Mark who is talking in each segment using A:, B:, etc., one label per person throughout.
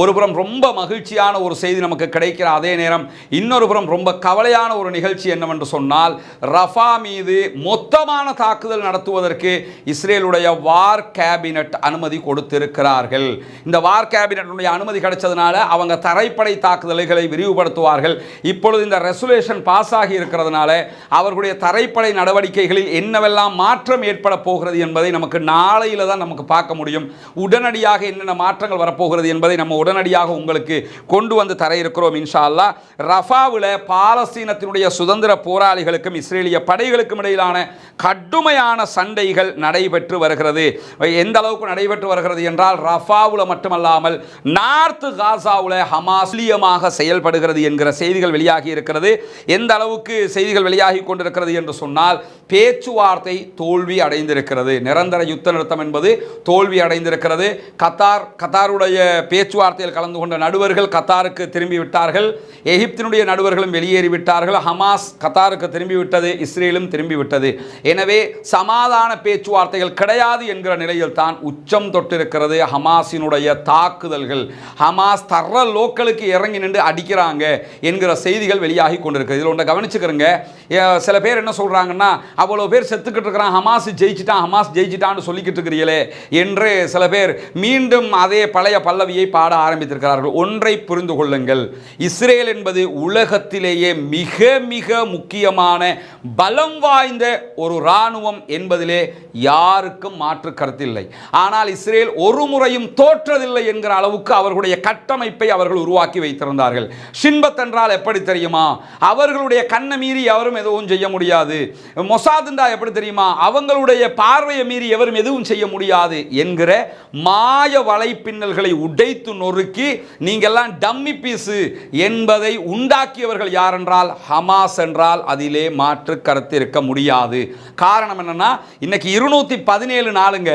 A: ஒரு புறம் ரொம்ப மகிழ்ச்சியான ஒரு செய்தி நமக்கு கிடைக்கிற அதே நேரம் இன்னொரு புறம் ரொம்ப கவலையான ஒரு நிகழ்ச்சி என்னவென்று சொன்னால் ரஃபா மீது மொத்தமான தாக்குதல் நடத்துவதற்கு இஸ்ரேலுடைய வார் கேபினட் அனுமதி கொடுத்திருக்கிறார்கள். இந்த வார் கேபினட்டுடைய அனுமதி கிடைச்சதுனால அவங்க தரைப்படை தாக்குதல்களை விரிவுபடுத்துவார்கள். இப்பொழுது இந்த ரெசுலேஷன் பாஸ் ஆகி இருக்கிறதுனால அவர்களுடைய தரைப்படை நடவடிக்கைகளில் என்னவெல்லாம் மாற்றம் ஏற்பட போகிறது என்பதை நமக்கு நாளையில் தான் நமக்கு பார்க்க முடியும். உடனடியாக என்னென்ன மாற்றங்கள் வரப்போகிறது என்பதை நம்ம உடனடியாக உங்களுக்கு கொண்டு வந்து தர இருக்கிறோம் இன்ஷா அல்லா ரஃபாவில் பாலஸ்தீனத்தினுடைய சுதந்திர போராளிகளுக்கும் இஸ்ரேலிய படைகளுக்கும் இடையிலான கடுமையான சண்டைகள் நடைபெற்று வருகிறது. எந்த அளவுக்கு நடைபெற்று வருகிறது என்றால் ரஃபாவில் மட்டுமல்லாமல் நார்த் காசாவில் ஹமாஸ்லியமாக செயல்படுகிறது என்கிற செய்திகள் வெளியாகி இருக்கிறது. எந்த அளவுக்கு செய்திகள் வெளியாகி கொண்டிருக்கிறது என்று சொன்னால் பேச்சுவார்த்தை தோல்வி அடைந்திருக்கிறது. நிரந்தர யுத்த நிறுத்தம் என்பது தோல்வி அடைந்திருக்கிறது. கத்தார் கத்தாருடைய பேச்சுவார்த்தை பேச்சுவார்த்தையில் கலந்து கொண்ட நடுவர்கள் கத்தாருக்கு திரும்பிவிட்டார்கள். எகிப்தினுடைய நடுவர்களும் வெளியேறிவிட்டார்கள். ஹமாஸ் கத்தாருக்கு திரும்பிவிட்டது இஸ்ரேலும் திரும்பிவிட்டது. எனவே சமாதான பேச்சுவார்த்தைகள் கிடையாது என்கிற நிலையில் தான் உச்சம் தொட்டிருக்கிறது ஹமாஸினுடைய தாக்குதல்கள். ஹமாஸ் தர்ற லோக்கலுக்கு இறங்கி நின்று அடிக்கிறாங்க என்கிற செய்திகள் வெளியாகி கொண்டிருக்கிறது இதில் ஒன்றை கவனிச்சுக்கிறங்க. சில பேர் என்ன சொல்கிறாங்கன்னா அவ்வளோ பேர் செத்துக்கிட்டு இருக்கிறான். ஹமாஸ் ஜெயிச்சிட்டான். ஹமாஸ் ஜெயிச்சிட்டான்னு சொல்லிக்கிட்டு இருக்கிறீங்களே. என்று சில பேர் மீண்டும் அதே பழைய பல்லவியை பாட ஆரம்பித்திருக்கிறார்கள். ஒன்றை புரிந்து கொள்ளுங்கள். இஸ்ரேல் என்பது உலகத்திலேயே மிக மிக முக்கியமான பலம் வாய்ந்த ஒரு இராணுவம் என்பதிலே யாருக்கும் மாற்று கருத்தில்லை. ஆனால் இஸ்ரேல் ஒரு முறையும் தோற்றதில்லை என்கிற அளவுக்கு அவர்களுடைய கட்டமைப்பை அவர்கள் உருவாக்கி வைத்திருந்தார்கள். ஷின்பத் என்றால் எப்படி தெரியுமா? அவர்களுடைய கண்ணை மீறி எவரும் எதுவும் செய்ய முடியாது. மொசாதுண்டா எப்படி தெரியுமா? அவங்களுடைய பார்வையை மீறி எவரும் எதுவும் செய்ய முடியாது என்கிற மாய வலைப்பின்னல்களை உடைத்து நொறுக்கி நீங்கள்லாம் டம்மி பீஸு என்பதை உண்டாக்கியவர்கள் யாரென்றால் ஹமாஸ் என்றால் அதிலே மாற்று கருத்து இருக்க முடியாது. காரணம் என்னன்னா இன்னைக்கு இருநூத்தி பதினேழு நாளுங்க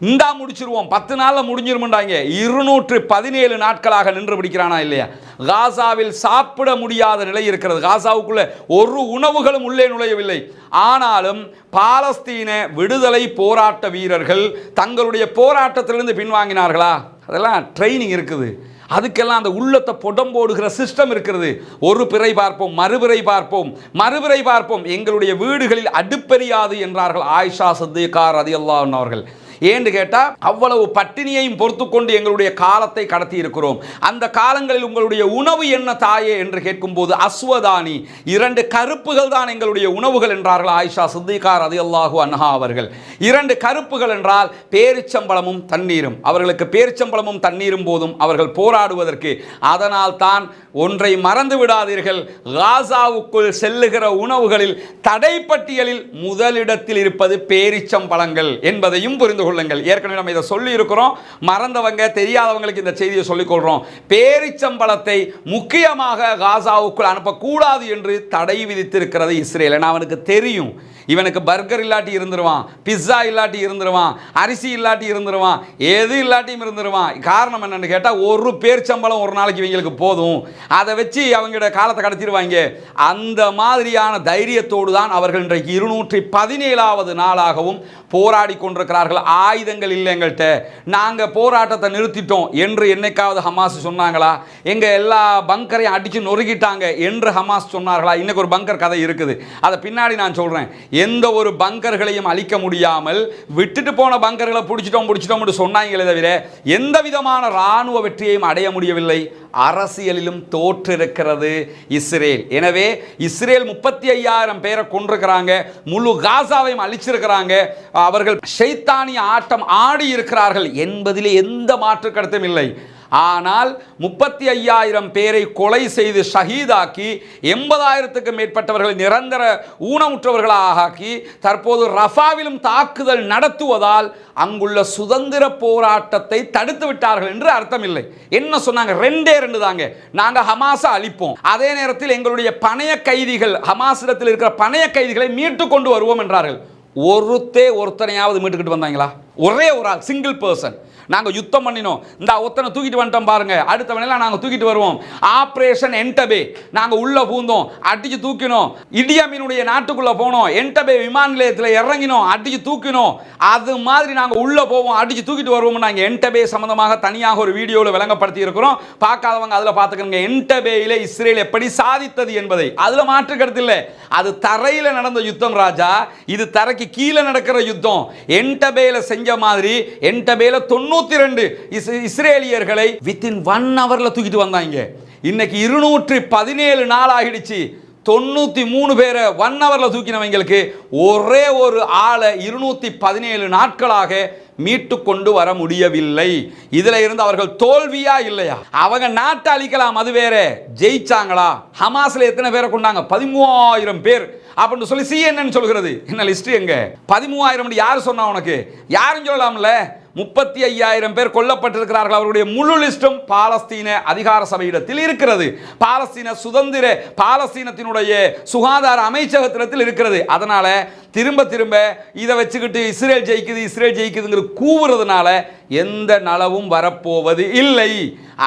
A: இந்தா முடிச்சிருவோம். பத்து நாளில் முடிஞ்சிருமுண்டாங்க இருநூற்று பதினேழு நாட்களாக நின்று பிடிக்கிறானா இல்லையா? காசாவில் சாப்பிட முடியாத நிலை இருக்கிறது. காசாவுக்குள்ளே ஒரு உணவுகளும் உள்ளே நுழையவில்லை. ஆனாலும் பாலஸ்தீன விடுதலை போராட்ட வீரர்கள் தங்களுடைய போராட்டத்திலிருந்து பின்வாங்கினார்களா? அதெல்லாம் ட்ரைனிங் இருக்குது. அதுக்கெல்லாம் அந்த உள்ளத்தை புடம் போடுகிற சிஸ்டம் இருக்கிறது. ஒரு பிறை பார்ப்போம் மறுபிறை பார்ப்போம் மறுபிறை பார்ப்போம். எங்களுடைய வீடுகளில் அடுப்பெரியாது என்றார்கள் ஆயிஷா சத்தியக்கார் அது அவர்கள். ஏன்னு கேட்டால் அவ்வளவு பட்டினியையும் பொறுத்து கொண்டு எங்களுடைய காலத்தை கடத்தி இருக்கிறோம் அந்த காலங்களில் உங்களுடைய உணவு என்ன தாயே என்று கேட்கும்போது அஸ்வதானி. இரண்டு கருப்புகள் தான் எங்களுடைய உணவுகள் என்றார்கள் ஆயிஷா சித்திகார் அது அல்லாஹு அன்ஹா அவர்கள். இரண்டு கருப்புகள் என்றால் பேரிச்சம்பளமும் தண்ணீரும். அவர்களுக்கு பேரிச்சம்பளமும் தண்ணீரும் போதும். அவர்கள் போராடுவதற்கு. அதனால் தான் ஒன்றை மறந்து விடாதீர்கள். காசாவுக்குள் செல்லுகிற உணவுகளில் தடைப்பட்டியலில் முதலிடத்தில் இருப்பது பேரிச்சம்பழங்கள் என்பதையும் புரிந்து கொள்ளுங்கள் ஏற்கனவே நம்ம இதை சொல்லி இருக்கிறோம் மறந்தவங்க தெரியாதவங்களுக்கு இந்த செய்தியை சொல்லிக் கொள்றோம் பேரிச்சம்பழத்தை முக்கியமாக காசாவுக்குள் அனுப்பக்கூடாது என்று தடை விதித்திருக்கிறது இஸ்ரேல். ஏன்னா அவனுக்கு தெரியும். இவனுக்கு பர்கர் இல்லாட்டி இருந்துருவான் பிஸ்ஸா இல்லாட்டி இருந்துருவான் அரிசி இல்லாட்டி இருந்துருவான் எது இல்லாட்டியும் இருந்துருவான். காரணம் என்னன்னு கேட்டால் ஒரு பேர்ச்சம்பளம் ஒரு நாளைக்கு இவங்களுக்கு போதும். அதை வச்சு அவங்களோட காலத்தை கடத்திடுவாங்க. அந்த மாதிரியான தைரியத்தோடு தான் அவர்கள் இன்றைக்கு இருநூற்றி பதினேழாவது நாளாகவும் போராடி கொண்டிருக்கிறார்கள். ஆயுதங்கள் இல்லை எங்கள்கிட்ட. நாங்கள் போராட்டத்தை நிறுத்திட்டோம் என்று என்னைக்காவது ஹமாஸ் சொன்னாங்களா? எங்கள் எல்லா பங்கரையும் அடித்து நொறுக்கிட்டாங்க என்று ஹமாஸ் சொன்னார்களா? இன்னைக்கு ஒரு பங்கர் கதை இருக்குது. அதை பின்னாடி நான் சொல்கிறேன் எந்த ஒரு பங்கர்களையும் அழிக்க முடியாமல் விட்டுட்டு போன பங்கர்களை பிடிச்சிட்டோம் பிடிச்சிட்டோம்னு சொன்னாங்களே தவிர எந்த விதமான இராணுவ வெற்றியையும் அடைய முடியவில்லை. அரசியலிலும் தோற்றிருக்கிறது இஸ்ரேல். எனவே இஸ்ரேல் முப்பத்தி ஐயாயிரம் பேரை கொண்டிருக்கிறாங்க முழு காசாவையும் அழிச்சிருக்கிறாங்க. அவர்கள் ஷைத்தானிய ஆட்டம் ஆடி இருக்கிறார்கள் என்பதிலே எந்த மாற்று கருத்தும் இல்லை. ஆனால் முப்பத்தி ஐயாயிரம் பேரை கொலை செய்து ஷஹீதாக்கி எண்பதாயிரத்துக்கு மேற்பட்டவர்களை நிரந்தர ஊனமுற்றவர்களாக ஆக்கி தற்போது ரஃபாவிலும் தாக்குதல் நடத்துவதால் அங்குள்ள சுதந்திர போராட்டத்தை தடுத்து விட்டார்கள் என்று அர்த்தமில்லை. என்ன சொன்னாங்க? ரெண்டே ரெண்டு தாங்க. நாங்கள் ஹமாஸை அழிப்போம். அதே நேரத்தில் எங்களுடைய பணைய கைதிகள் ஹமாஸிடத்தில் இருக்கிற பணைய கைதிகளை மீட்டு கொண்டு வருவோம் என்றார்கள். ஒருத்தே ஒருத்தனையாவது மீட்டுக்கிட்டு வந்தாங்களா? ஒரே ஒரு ஆள் சிங்கிள் பர்சன் நாங்கள் யுத்தம் பண்ணினோம். இந்த ஒத்தனை தூக்கிட்டு வந்துட்டோம் பாருங்க. அடுத்தவனெல்லாம் நாங்கள் தூக்கிட்டு வருவோம். ஆப்ரேஷன் என்டபே நாங்கள் உள்ள பூந்தோம். அடிச்சு தூக்கினோம். இடியாமினுடைய நாட்டுக்குள்ளே போனோம். என்டபே விமான நிலையத்தில் இறங்கினோம். அடிச்சு தூக்கினோம். அது மாதிரி நாங்கள் உள்ள போவோம். அடிச்சு தூக்கிட்டு வருவோம் நாங்கள் என்டபே சம்மந்தமாக தனியாக ஒரு வீடியோவில் விளங்கப்படுத்தி இருக்கிறோம். பார்க்காதவங்க அதில் பார்த்துக்கணுங்க. என்டபேயில் இஸ்ரேல் எப்படி சாதித்தது என்பதை. அதில் மாற்று கருத்து இல்லை. அது தரையில் நடந்த யுத்தம் ராஜா. இது தரைக்கு கீழே நடக்கிற யுத்தம். என்டபேயில் செஞ்ச மாதிரி என்டபேயில் தொண்ணூறு இருநூத்தி ரெண்டு இஸ்ரேலியர்களை வித்தின் ஒன் ஹவர்ல தூக்கிட்டு வந்தாங்க. இன்னைக்கு இருநூற்றி பதினேழு நாள் ஆகிடுச்சு. தொண்ணூற்றி மூணு பேரை ஒன் ஹவரில் தூக்கினவங்களுக்கு ஒரே ஒரு ஆளை இருநூற்றி பதினேழு நாட்களாக மீட்டு கொண்டு வர முடியவில்லை. இதுல இருந்து அவர்கள் தோல்வியா இல்லையா? அவங்க நாட்டை அழிக்கலாம் அது வேற. ஜெயிச்சாங்களா? ஹமாஸ்ல எத்தனை பேரை கொண்டாங்க? பதிமூவாயிரம் பேர். அப்படின்னு சொல்லி சிஎன்என் சொல்கிறது. என்ன லிஸ்ட் எங்க? பதிமூவாயிரம் யார் சொன்னா உனக்கு? யாரும் சொல்லலாம்ல? முப்பத்தி ஐயாயிரம் பேர் கொல்லப்பட்டிருக்கிறார்கள். அவருடைய முழு லிஸ்டும் பாலஸ்தீன அதிகார சபையிடத்தில் இருக்கிறது. பாலஸ்தீன சுதந்திர பாலஸ்தீனத்தினுடைய சுகாதார அமைச்சகத்திடத்தில் இருக்கிறது. அதனால திரும்ப திரும்ப இதை வச்சுக்கிட்டு இஸ்ரேல் ஜெயிக்குது இஸ்ரேல் ஜெயிக்குதுங்கிற கூவுறதுனால எந்த நலவும் வரப்போவது இல்லை.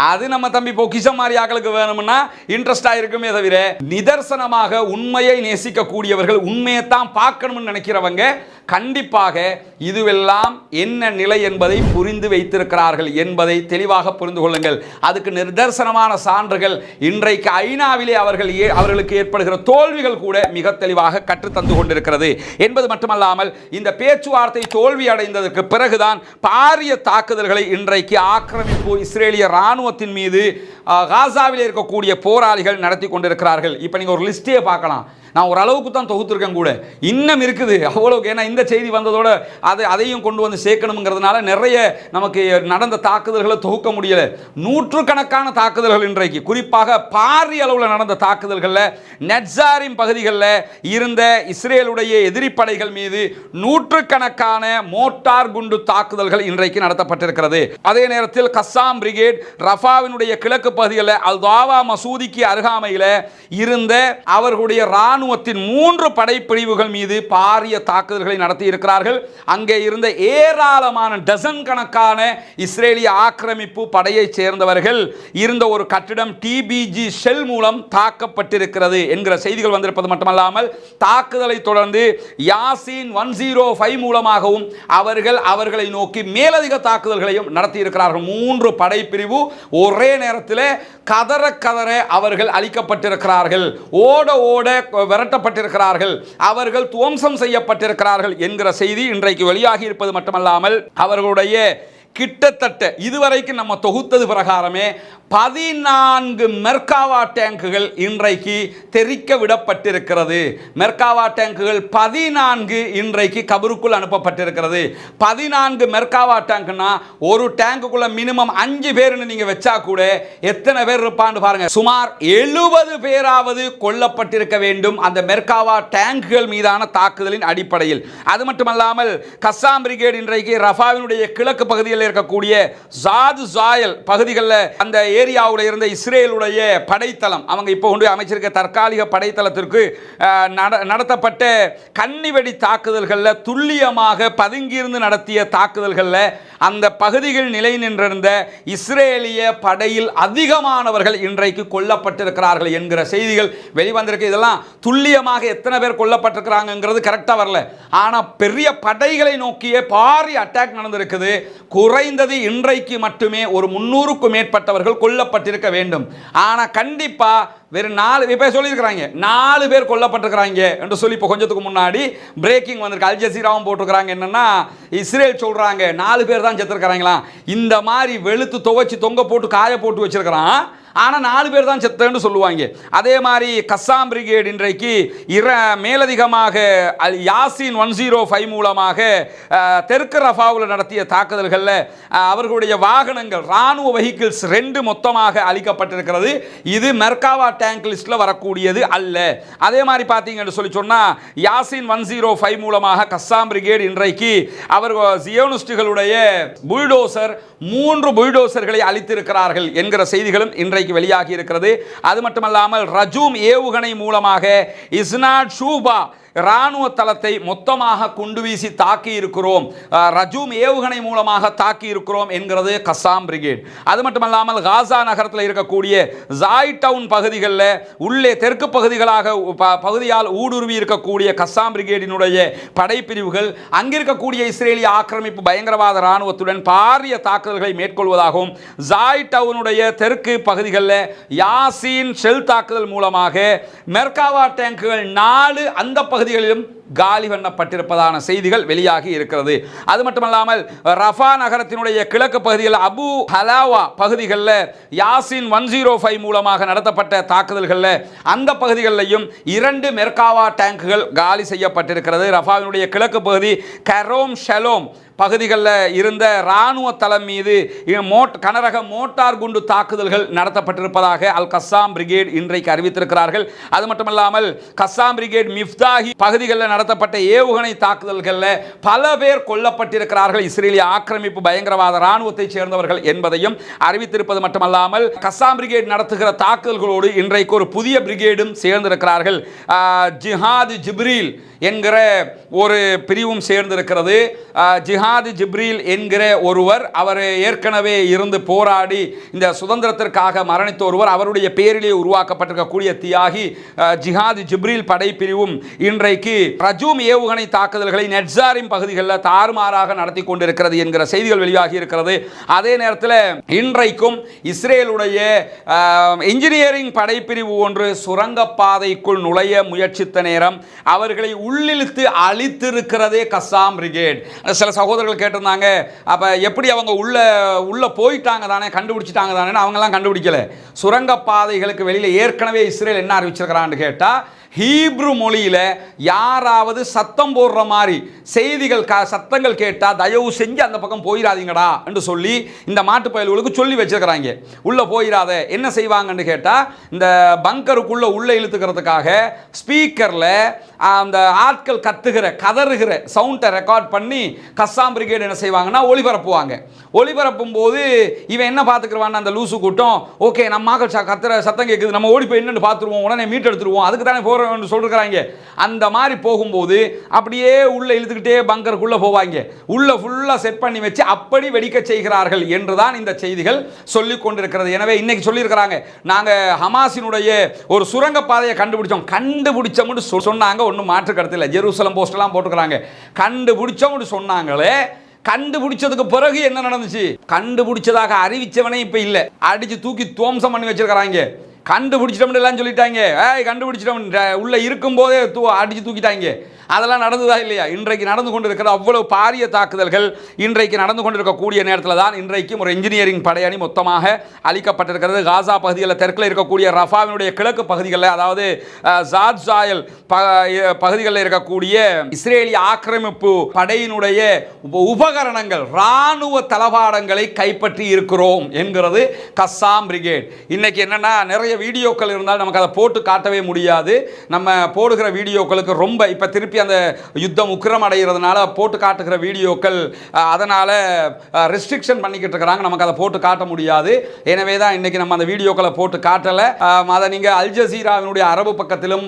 A: அது நம்ம தம்பி பொக்கிஷம் மாதிரி ஆக்களுக்கு வேணும்னா இன்ட்ரெஸ்டாக இருக்குமே தவிர நிதர்சனமாக உண்மையை நேசிக்கக்கூடியவர்கள் உண்மையை தான் பார்க்கணும்னு நினைக்கிறவங்க கண்டிப்பாக இதுவெல்லாம் என்ன நிலை என்பதை புரிந்து வைத்திருக்கிறார்கள் என்பதை தெளிவாக புரிந்து கொள்ளுங்கள். அதுக்கு நிதர்சனமான சான்றுகள் இன்றைக்கு ஐநாவிலே அவர்கள் ஏ- அவர்களுக்கு ஏற்படுகிற தோல்விகள் கூட மிக தெளிவாக கற்றுத்தந்து கொண்டிருக்கிறது. என்பது மட்டுமல்லாமல் இந்த பேச்சுவார்த்தை தோல்வி அடைந்ததற்கு பிறகுதான் பாரிய தாக்குதல்களை இன்றைக்கு ஆக்கிரமிப்பு இஸ்ரேலிய ராணுவத்தின் மீது காசாவில் இருக்கக்கூடிய போராளிகள் நடத்தி கொண்டிருக்கிறார்கள். இப்போ நீங்கள் ஒரு லிஸ்ட்டே பார்க்கலாம். நான் ஒரு அளவுக்கு தான் தொகுத்துருக்கேன் கூட. இன்னும் இருக்குது. அவ்வளோக்கு ஏன்னா இந்த செய்தி வந்ததோட அதை அதையும் கொண்டு வந்து சேர்க்கணுங்கிறதுனால நிறைய நமக்கு நடந்த தாக்குதல்களை தொகுக்க முடியல. நூற்றுக்கணக்கான தாக்குதல்கள் இன்றைக்கு. குறிப்பாக பாரிய அளவில் நடந்த தாக்குதல்களில் நெட்சாரின் பகுதிகளில் இருந்த இஸ்ரேலுடைய எதிரிப்படைகள் மீது நூற்றுக்கணக்கான மோட்டார் குண்டு தாக்குதல்கள் இன்றைக்கு நடத்தப்பட்டிருக்கிறது. அதே நேரத்தில் கஸ்ஸாம் பிரிகேட் ரஃபாவினுடைய கிழக்கு பகுதிகளில் அல்தாவா மசூதிக்கு அருகாமையில் இருந்த அவர்களுடைய இராணுவத்தின் மூன்று படைப்பிரிவுகள் மீது பாரிய தாக்குதல்களை நடத்தி இருக்கிறார்கள் அங்கே இருந்த ஏராளமான டசன் கணக்கான இஸ்ரேலிய ஆக்கிரமிப்பு படையைச் சேர்ந்தவர்கள் இருந்த ஒரு கட்டிடம் டிபிஜி ஷெல் மூலம் தாக்கப்பட்டிருக்கிறது என்கிற செய்திகள் வந்திருப்பது மட்டுமல்லாமல் தாக்குதலை தொடர்ந்து யாசின் ஒன் ஜீரோ ஃபைவ் மூலமாகவும் அவர்கள் அவர்களை நோக்கி மேலதிக தாக்குதல்களையும் நடத்தியிருக்கிறார்கள். மூன்று படைப்பிரிவு ஒரே நேரத்தில் கதற கதற அவர்கள் அழிக்கப்பட்டிருக்கிறார்கள். ஓட ஓட விரட்டப்பட்டிருக்கிறார்கள். அவர்கள் துவம்சம் செய்யப்பட்டிருக்கிறார்கள் என்கிற செய்தி இன்றைக்கு வெளியாகி இருப்பது மட்டுமல்லாமல் அவர்களுடைய கிட்டத்தட்ட இதுவரைக்கும் நம்ம தொகுத்தது பிரகாரமே பதினான்கு மெர்காவா டேங்குகள் இன்றைக்கு தெரிக்க விடப்பட்டிருக்கிறது. மெர்காவா டேங்குகள் பதினான்கு இன்றைக்கு கபருக்குள் அனுப்பப்பட்டிருக்கிறது. பதினான்கு மெர்காவா டேங்க்னா ஒரு டேங்குக்குள்ள மினிமம் அஞ்சு பேர்னு நீங்க வச்சா கூட எத்தனை பேர் இருப்பான்னு பாருங்க. சுமார் எழுபது பேராவது கொல்லப்பட்டிருக்க வேண்டும் அந்த மெர்காவா டேங்குகள் மீதான தாக்குதலின் அடிப்படையில். அது மட்டுமல்லாமல் கஸ்ஸாம் பிரிகேட் இன்றைக்கு ரஃபாவினுடைய கிழக்கு பகுதியில் இருக்கக்கூடிய ஜாது ஜாயல் பகுதிகளில் அந்த ஏரியாவில் இருந்த இஸ்ரேலுடைய படைத்தளம் அவங்க இப்போ கொண்டு அமைச்சிருக்க தற்காலிக படைத்தளத்திற்கு நட- நடத்தப்பட்ட கன்னிவெடி தாக்குதல்களில் துல்லியமாக பதுங்கியிருந்து நடத்திய தாக்குதல்களில் அந்த பகுதியில் நிலை நின்றிருந்த இஸ்ரேலிய படையில் அதிகமானவர்கள் இன்றைக்கு கொல்லப்பட்டிருக்கிறார்கள் என்கிற செய்திகள் வெளிவந்திருக்கு. இதெல்லாம் துல்லியமாக எத்தனை பேர் கொல்லப்பட்டிருக்கிறாங்கங்கிறது கரெக்டாக வரல. ஆனால் பெரிய படைகளை நோக்கியே பாரி அட்டாக் நடந்திருக்குது. குறைந்தது இன்றைக்கு மட்டுமே ஒரு முன்னூறுக்கும் மேற்பட்டவர்கள் கொல்லப்பட்டிருக்க வேண்டும். ஆனால் கண்டிப்பாக வெறும் நாலு இப்போ சொல்லியிருக்கிறாங்க. நாலு பேர் கொல்லப்பட்டிருக்கிறாங்க என்று சொல்லி இப்போ கொஞ்சத்துக்கு முன்னாடி பிரேக்கிங் வந்திருக்கு. அல் ஜசீராவும் போட்டிருக்கிறாங்க. என்னென்னா இஸ்ரேல் சொல்கிறாங்க நாலு பேர் தான் செத்துருக்கிறாங்களாம். இந்த மாதிரி வெளுத்து துவைச்சி தொங்க போட்டு காய போட்டு வச்சிருக்கிறான். ஆனால் நாலு பேர் தான் செத்தேன்னு சொல்லுவாங்க. அதே மாதிரி கஸ்ஸாம் பிரிகேட் இன்றைக்கு இர மேலதிகமாக Al Yassin one zero five மூலமாக தெற்கு ரஃபாவில் நடத்திய தாக்குதல்களில் அவர்களுடைய வாகனங்கள் இராணுவ வெஹிக்கிள்ஸ் ரெண்டு மொத்தமாக அளிக்கப்பட்டிருக்கிறது இது மெர்காவா டேங்க் லிஸ்ட்டில் வரக்கூடியது அல்ல. அதே மாதிரி பார்த்தீங்கன்னு சொல்லி சொன்னால் யாசின் ஒன் ஜீரோ ஃபைவ் மூலமாக கஸ்ஸாம் பிரிகேட் இன்றைக்கு அவர் ஜியோனிஸ்டுகளுடைய புல்டோசர் மூன்று புல்டோசர்களை அளித்திருக்கிறார்கள் என்கிற செய்திகளும் இன்றைக்கு வெளியாகி இருக்கிறது. அது மட்டுமல்லாமல் ரஜூம் ஏவுகணை மூலமாக இஸ்னா ஷூபா இராணுவ தளத்தை மொத்தமாக குண்டு வீசி தாக்கி இருக்கிறோம் ரஜூம் ஏவுகணை மூலமாக தாக்கி இருக்கிறோம் என்கிறது கசாம் பிரிகேட். அது மட்டுமல்லாமல் காசா நகரத்தில் இருக்கக்கூடிய ஜாய் டவுன் பகுதிகளில் உள்ளே தெற்கு பகுதிகளாக ப- பகுதியால் ஊடுருவி இருக்கக்கூடிய கசாம் பிரிகேடினுடைய படைப்பிரிவுகள் அங்கிருக்கக்கூடிய இஸ்ரேலிய ஆக்கிரமிப்பு பயங்கரவாத இராணுவத்துடன் பாரிய தாக்குதல்களை மேற்கொள்வதாகவும் ஜாய் டவுனுடைய தெற்கு பகுதிகளில் யாசின் ஷெல் தாக்குதல் மூலமாக மெர்காவா டேங்குகள் நாலு அந்த பகுதிகளிலும் காலி பண்ணப்பட்டிருப்பதான செய்திகள் வெளியாகி இருக்கிறது. அது மட்டுமல்லாமல் ரஃபா நகரத்தினுடைய கிழக்கு பகுதியில் அபு ஹலாவா பகுதிகளில் யாசின் ஒன் ஜீரோ ஃபைவ் மூலமாக நடத்தப்பட்ட தாக்குதல்களில் அந்த பகுதிகளிலையும் இரண்டு மெர்காவா டேங்குகள் காலி செய்யப்பட்டிருக்கிறது. ரஃபாவினுடைய கிழக்கு பகுதி கரோம் ஷெலோம் பகுதிகளில் இருந்த இராணுவ தளம் மீது மோட் கனரக மோட்டார் குண்டு தாக்குதல்கள் நடத்தப்பட்டிருப்பதாக அல் கஸ்ஸாம் பிரிகேட் இன்றைக்கு அறிவித்திருக்கிறார்கள். அது மட்டுமல்லாமல் கஸ்ஸாம் பிரிகேட் மிஃப்தாகி பகுதிகளில் நடத்தப்பட்ட ஏவுகணை தாக்குதல்களில் பல பேர் கொல்லப்பட்டிருக்கிறார்கள். இஸ்ரேலிய ஆக்கிரமிப்பு பயங்கரவாத இராணுவத்தைச் சேர்ந்தவர்கள் என்பதையும் அறிவித்திருப்பது மட்டுமல்லாமல் கஸ்ஸாம் பிரிகேட் நடத்துகிற தாக்குதல்களோடு இன்றைக்கு ஒரு புதிய பிரிகேடும் சேர்ந்திருக்கிறார்கள். ஜிஹாது ஜிப்ரீல் என்கிற ஒரு பிரிவும் சேர்ந்திருக்கிறது. ஜிஹாது ஜிப்ரீல் என்கிற ஒருவர் அவர் ஏற்கனவே இருந்து போராடி இந்த சுதந்திரத்திற்காக மரணித்த ஒருவர் அவருடைய பேரிலே உருவாக்கப்பட்டிருக்கக்கூடிய தியாகி ஜிஹாது ஜிப்ரீல் படைப்பிரிவும் இன்றைக்கு ரஜூம் ஏவுகணை தாக்குதல்களை நெட்சாரிம் பகுதிகளில் தாறுமாறாக நடத்தி கொண்டிருக்கிறது என்கிற செய்திகள் வெளியாகி இருக்கிறது. அதே நேரத்தில் இன்றைக்கும் இஸ்ரேலுடைய இன்ஜினியரிங் படைப்பிரிவு ஒன்று சுரங்கப்பாதைக்குள் நுழைய முயற்சித்த நேரம் அவர்களை உள்ளிழுத்து அழித்திருக்கிறதே கசாம் பிரிகேட். சில சகோதரர்கள் கேட்டிருந்தாங்க அப்போ எப்படி அவங்க உள்ள உள்ள போயிட்டாங்க தானே கண்டுபிடிச்சிட்டாங்க தானே அவங்கெல்லாம் கண்டுபிடிக்கல. சுரங்கப்பாதைகளுக்கு வெளியில் ஏற்கனவே இஸ்ரேல் என்ன அறிவிச்சிருக்கிறான்னு கேட்டால் ஹீப்ரு மொழியில் யாராவது சத்தம் போடுற மாதிரி செய்திகள் க சத்தங்கள் கேட்டால் தயவு செஞ்சு அந்த பக்கம் போயிடாதீங்கடா என்று சொல்லி இந்த மாட்டு பயல்களுக்கு சொல்லி வச்சிருக்கிறாங்க. உள்ளே போயிடாத என்ன செய்வாங்கன்னு கேட்டால் இந்த பங்கருக்குள்ளே உள்ளே இழுத்துக்கிறதுக்காக ஸ்பீக்கரில் அந்த ஆட்கள் கத்துகிற கதறுகிற சவுண்டை ரெக்கார்ட் பண்ணி கஸ்ஸாம் பிரிகேடு என்ன செய்வாங்கன்னா ஒளிபரப்புவாங்க. ஒளிபரப்பும் போது இவன் என்ன பார்த்துக்கிறவான்னு அந்த லூசு கூட்டம் ஓகே நம்ம கத்துற சத்தம் கேட்குது நம்ம ஓடி போய் என்னென்னு பார்த்துருவோம் உடனே மீட் எடுத்துருவோம் அதுக்கு தானே போகிறோம்னு சொல்லிருக்கிறாங்க அந்த மாதிரி போகும்போது அப்படியே உள்ளே இழுத்துக்கிட்டே பங்கருக்குள்ளே போவாங்க. உள்ளே ஃபுல்லாக செட் பண்ணி வச்சு அப்படி வெடிக்க செய்கிறார்கள் என்று தான் இந்த செய்திகள் சொல்லி கொண்டிருக்கிறது. எனவே இன்னைக்கு சொல்லியிருக்கிறாங்க. நாங்கள் ஹமாஸினுடைய ஒரு சுரங்கப்பாதையை கண்டுபிடிச்சோம். கண்டுபிடிச்சோம்னு சொ- சொன்னாங்க. ஒன்றும் மாற்று கருத்தில் ஜெருசலம் போஸ்டெல்லாம் போட்டுக்கிறாங்க கண்டுபிடிச்சோம்னு சொன்னாங்களே கண்டுபிடிச்சதுக்கு பிறகு என்ன நடந்துச்சு? கண்டுபிடிச்சதாக அறிவிச்சவனே இப்ப இல்லை. அடிச்சு தூக்கி துவம்சம் பண்ணி வச்சிருக்கிறாங்க. கண்டுபிடிச்சிட்டோம்னு எல்லாம் சொல்லிட்டாங்க. ஏய் கண்டுபிடிச்சிட்டோம். உள்ளே இருக்கும்போதே தூ அடிச்சு தூக்கிட்டாங்க. அதெல்லாம் நடந்ததா இல்லையா? இன்றைக்கு நடந்து கொண்டிருக்கிற அவ்வளவு பாரிய தாக்குதல்கள் இன்றைக்கு நடந்து கொண்டிருக்கக்கூடிய நேரத்தில் தான் இன்றைக்கும் ஒரு இன்ஜினியரிங் படையணி மொத்தமாக அளிக்கப்பட்டிருக்கிறது. காசா பகுதிகளில் தெற்கில் இருக்கக்கூடிய ரஃபாவினுடைய கிழக்கு பகுதிகளில் அதாவது அஹ், ப பகுதிகளில் இருக்கக்கூடிய இஸ்ரேலிய ஆக்கிரமிப்பு படையினுடைய உப- உபகரணங்கள் இராணுவ தளபாடங்களை கைப்பற்றி இருக்கிறோம் என்கிறது கஸ்ஸாம் பிரிகேட். இன்னைக்கு என்னன்னா நிறைய வீடியோக்கள் இருந்தால் நமக்கு அதை போட்டு காட்டவே முடியாது. நம்ம போடுகிற வீடியோக்களுக்கு ரொம்ப இப்போ திருப்பி அந்த யுத்தம் உக்கிரம் அடைகிறதுனால போட்டு காட்டுகிற வீடியோக்கள் அதனால் ரெஸ்ட்ரிக்ஷன் பண்ணிக்கிட்டு இருக்கிறாங்க. நமக்கு அதை போட்டு காட்ட முடியாது. எனவே தான் இன்னைக்கு நம்ம அந்த வீடியோக்களை போட்டு காட்டலை. அதை நீங்கள் அல் ஜசீராவினுடைய அரபு பக்கத்திலும்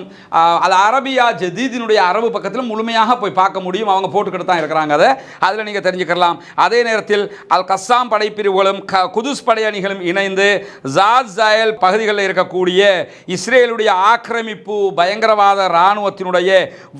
A: அது அரபியா ஜதீதினுடைய அரபு பக்கத்திலும் முழுமையாக போய் பார்க்க முடியும். அவங்க போட்டுக்கிட்டு தான் இருக்கிறாங்க அதை. அதில் நீங்கள் தெரிஞ்சுக்கலாம் அதே நேரத்தில் அல் கஸ்ஸாம் படைப்பிரிவுகளும் க குதுஸ் படையணிகளும் இணைந்து ஜாத் ஜாயல் பகுதிகளில் இருக்கக்கூடிய இஸ்ரேலுடைய ஆக்கிரமிப்பு பயங்கரவாத இராணுவத்தினுடைய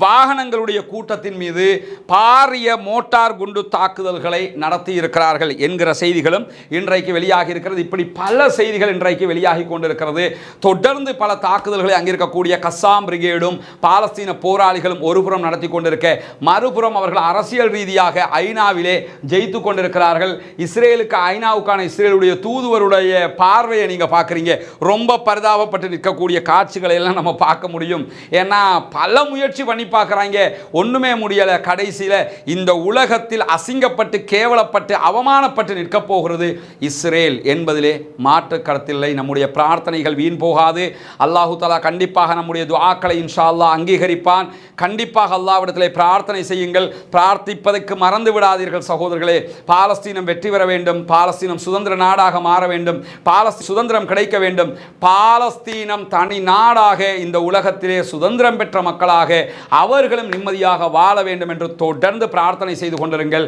A: வாகனங்களுடைய கூட்டத்தின் மீது பாரிய மோட்டார் குண்டு தாக்குதல்களை நடத்தி இருக்கிறார்கள் என்கிற செய்திகளும் இன்றைக்கு வெளியாகி இருக்கிறது. இப்படி பல செய்திகள் இன்றைக்கு வெளியாகி கொண்டிருக்கிறது. தொடர்ந்து பல தாக்குதல்களை அங்கிருக்கக்கூடிய கஸ்ஸாம் பிரிகேடும் பாலஸ்தீன போராளிகளும் ஒருபுறம் நடத்தி கொண்டிருக்க மறுபுறம் அவர்கள் அரசியல் ரீதியாக ஐநாவிலே ஜெயித்து கொண்டிருக்கிறார்கள். இஸ்ரேலுக்கு ஐநாவுக்கான இஸ்ரேலுடைய தூதுவருடைய பார்வையை நீங்க பார்க்குறீங்க. ரொம்ப பரிதாபப்பட்டு நிற்கக்கூடிய காட்சிகளை எல்லாம் நம்ம பார்க்க முடியும். ஏன்னா பல முயற்சி பண்ணி பார்க்குறாங்க. ஒன்றுமே முடியலை. கடைசியில் இந்த உலகத்தில் அசிங்கப்பட்டு கேவலப்பட்டு அவமானப்பட்டு நிற்க போகிறது இஸ்ரேல் என்பதிலே மாற்று கடத்தில்லை நம்முடைய பிரார்த்தனைகள் வீண் போகாது. அல்லாஹு தலா கண்டிப்பாக நம்முடைய துவாக்களை இன்ஷா அல்லாஹ் அங்கீகரிப்பான். கண்டிப்பாக அல்லாவிடத்திலே பிரார்த்தனை செய்யுங்கள். பிரார்த்திப்பதற்கு மறந்து விடாதீர்கள் சகோதரர்களே. பாலஸ்தீனம் வெற்றி பெற வேண்டும். பாலஸ்தீனம் சுதந்திர நாடாக மாற வேண்டும். பாலஸ்தீன் சுதந்திரம் கிடைக்க வேண்டும். பா பாலஸ்தீனம் தனி நாடாக இந்த உலகத்திலே சுதந்திரம் பெற்ற மக்களாக அவர்களும் நிம்மதியாக வாழ வேண்டும் என்று தொடர்ந்து பிரார்த்தனை செய்து கொண்டிருங்கள்.